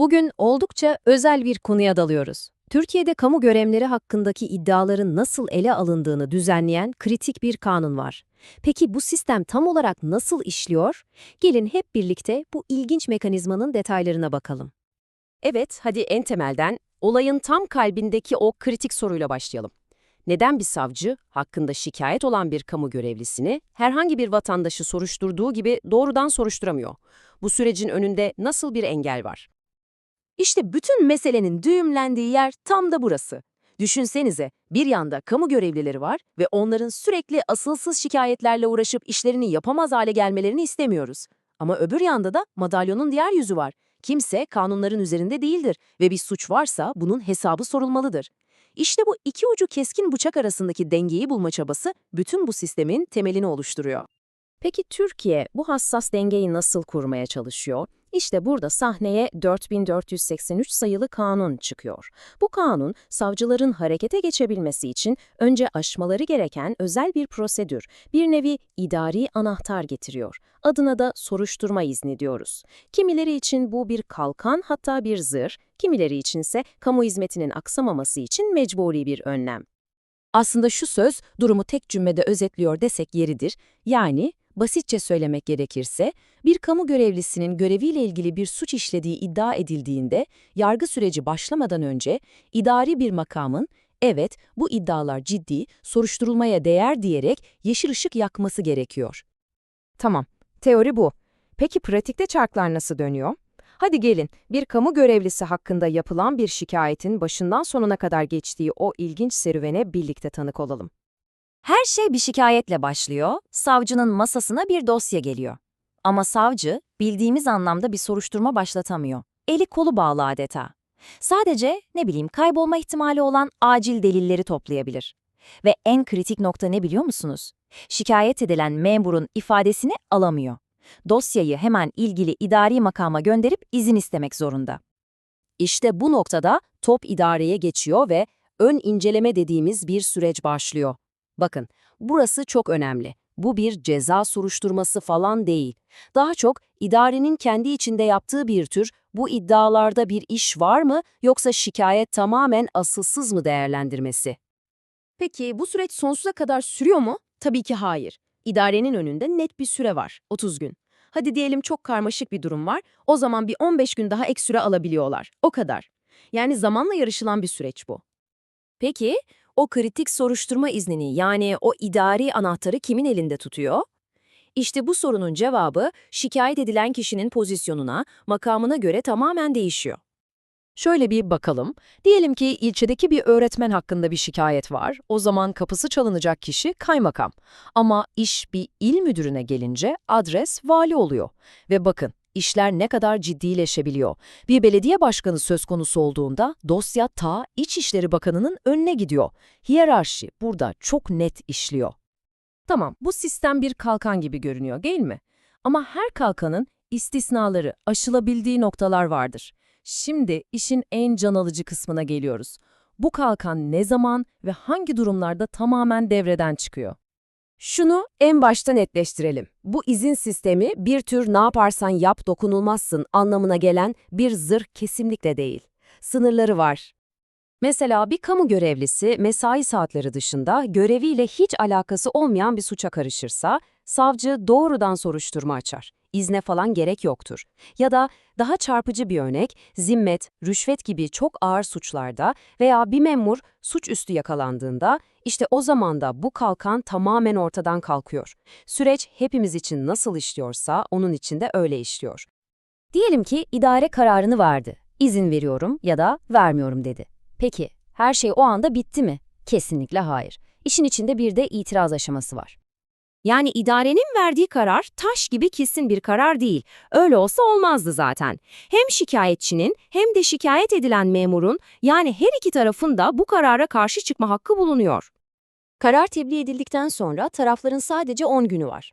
Bugün oldukça özel bir konuya dalıyoruz. Türkiye'de kamu görevleri hakkındaki iddiaların nasıl ele alındığını düzenleyen kritik bir kanun var. Peki bu sistem tam olarak nasıl işliyor? Gelin hep birlikte bu ilginç mekanizmanın detaylarına bakalım. Evet, hadi en temelden olayın tam kalbindeki o kritik soruyla başlayalım. Neden bir savcı, hakkında şikayet olan bir kamu görevlisini herhangi bir vatandaşı soruşturduğu gibi doğrudan soruşturamıyor? Bu sürecin önünde nasıl bir engel var? İşte bütün meselenin düğümlendiği yer tam da burası. Düşünsenize, bir yanda kamu görevlileri var ve onların sürekli asılsız şikayetlerle uğraşıp işlerini yapamaz hale gelmelerini istemiyoruz. Ama öbür yanda da madalyonun diğer yüzü var. Kimse kanunların üzerinde değildir ve bir suç varsa bunun hesabı sorulmalıdır. İşte bu iki ucu keskin bıçak arasındaki dengeyi bulma çabası bütün bu sistemin temelini oluşturuyor. Peki Türkiye bu hassas dengeyi nasıl kurmaya çalışıyor? İşte burada sahneye 4483 sayılı kanun çıkıyor. Bu kanun, savcıların harekete geçebilmesi için önce aşmaları gereken özel bir prosedür, bir nevi idari anahtar getiriyor. Adına da soruşturma izni diyoruz. Kimileri için bu bir kalkan hatta bir zırh, kimileri içinse kamu hizmetinin aksamaması için mecburi bir önlem. Aslında şu söz durumu tek cümlede özetliyor desek yeridir. Yani basitçe söylemek gerekirse bir kamu görevlisinin göreviyle ilgili bir suç işlediği iddia edildiğinde yargı süreci başlamadan önce idari bir makamın evet bu iddialar ciddi, soruşturulmaya değer diyerek yeşil ışık yakması gerekiyor. Tamam, teori bu. Peki pratikte çarklar nasıl dönüyor? Hadi gelin, bir kamu görevlisi hakkında yapılan bir şikayetin başından sonuna kadar geçtiği o ilginç serüvene birlikte tanık olalım. Her şey bir şikayetle başlıyor, savcının masasına bir dosya geliyor. Ama savcı bildiğimiz anlamda bir soruşturma başlatamıyor. Eli kolu bağlı adeta. Sadece ne bileyim kaybolma ihtimali olan acil delilleri toplayabilir. Ve en kritik nokta ne biliyor musunuz? Şikayet edilen memurun ifadesini alamıyor. Dosyayı hemen ilgili idari makama gönderip izin istemek zorunda. İşte bu noktada top idareye geçiyor ve ön inceleme dediğimiz bir süreç başlıyor. Bakın, burası çok önemli. Bu bir ceza soruşturması falan değil. Daha çok idarenin kendi içinde yaptığı bir tür bu iddialarda bir iş var mı yoksa şikayet tamamen asılsız mı değerlendirmesi. Peki bu süreç sonsuza kadar sürüyor mu? Tabii ki hayır. İdarenin önünde net bir süre var, 30 gün. Hadi diyelim çok karmaşık bir durum var, o zaman bir 15 gün daha ek süre alabiliyorlar. O kadar. Yani zamanla yarışılan bir süreç bu. Peki, o kritik soruşturma iznini yani o idari anahtarı kimin elinde tutuyor? İşte bu sorunun cevabı şikayet edilen kişinin pozisyonuna, makamına göre tamamen değişiyor. Şöyle bir bakalım. Diyelim ki ilçedeki bir öğretmen hakkında bir şikayet var. O zaman kapısı çalınacak kişi kaymakam. Ama iş bir il müdürüne gelince adres vali oluyor. Ve bakın işler ne kadar ciddileşebiliyor. Bir belediye başkanı söz konusu olduğunda dosya ta İçişleri Bakanı'nın önüne gidiyor. Hiyerarşi burada çok net işliyor. Tamam, bu sistem bir kalkan gibi görünüyor değil mi? Ama her kalkanın istisnaları, aşılabildiği noktalar vardır. Şimdi işin en can alıcı kısmına geliyoruz. Bu kalkan ne zaman ve hangi durumlarda tamamen devreden çıkıyor? Şunu en başta netleştirelim. Bu izin sistemi bir tür ne yaparsan yap dokunulmazsın anlamına gelen bir zırh kesinlikle değil. Sınırları var. Mesela bir kamu görevlisi mesai saatleri dışında göreviyle hiç alakası olmayan bir suça karışırsa, savcı doğrudan soruşturma açar. İzne falan gerek yoktur. Ya da daha çarpıcı bir örnek, zimmet, rüşvet gibi çok ağır suçlarda veya bir memur suçüstü yakalandığında, işte o zaman da bu kalkan tamamen ortadan kalkıyor. Süreç hepimiz için nasıl işliyorsa onun için de öyle işliyor. Diyelim ki idare kararını verdi. İzin veriyorum ya da vermiyorum dedi. Peki, her şey o anda bitti mi? Kesinlikle hayır. İşin içinde bir de itiraz aşaması var. Yani idarenin verdiği karar taş gibi kesin bir karar değil. Öyle olsa olmazdı zaten. Hem şikayetçinin hem de şikayet edilen memurun yani her iki tarafın da bu karara karşı çıkma hakkı bulunuyor. Karar tebliğ edildikten sonra tarafların sadece 10 günü var.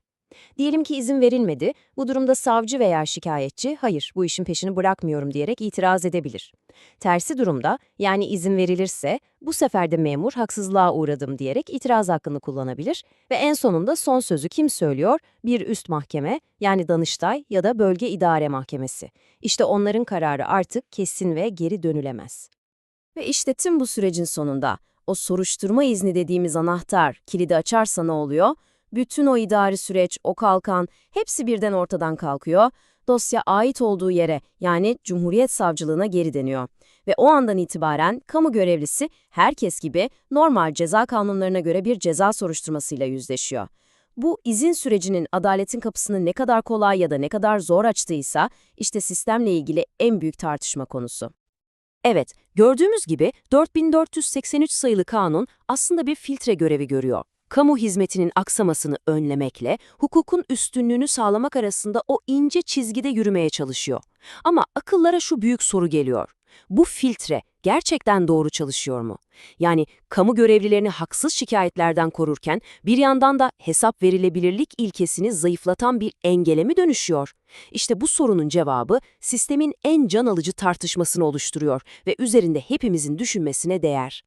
Diyelim ki izin verilmedi, bu durumda savcı veya şikayetçi, hayır bu işin peşini bırakmıyorum diyerek itiraz edebilir. Tersi durumda, yani izin verilirse, bu sefer de memur haksızlığa uğradım diyerek itiraz hakkını kullanabilir ve en sonunda son sözü kim söylüyor? Bir üst mahkeme, yani Danıştay ya da Bölge İdare Mahkemesi. İşte onların kararı artık kesin ve geri dönülemez. Ve işte tüm bu sürecin sonunda o soruşturma izni dediğimiz anahtar kilidi açarsa ne oluyor? Bütün o idari süreç, o kalkan hepsi birden ortadan kalkıyor. Dosya ait olduğu yere yani Cumhuriyet Savcılığına geri dönüyor. Ve o andan itibaren kamu görevlisi herkes gibi normal ceza kanunlarına göre bir ceza soruşturmasıyla yüzleşiyor. Bu izin sürecinin adaletin kapısını ne kadar kolay ya da ne kadar zor açtıysa işte sistemle ilgili en büyük tartışma konusu. Evet, gördüğümüz gibi 4483 sayılı kanun aslında bir filtre görevi görüyor. Kamu hizmetinin aksamasını önlemekle hukukun üstünlüğünü sağlamak arasında o ince çizgide yürümeye çalışıyor. Ama akıllara şu büyük soru geliyor. Bu filtre gerçekten doğru çalışıyor mu? Yani kamu görevlilerini haksız şikayetlerden korurken bir yandan da hesap verilebilirlik ilkesini zayıflatan bir engele mi dönüşüyor? İşte bu sorunun cevabı sistemin en can alıcı tartışmasını oluşturuyor ve üzerinde hepimizin düşünmesine değer.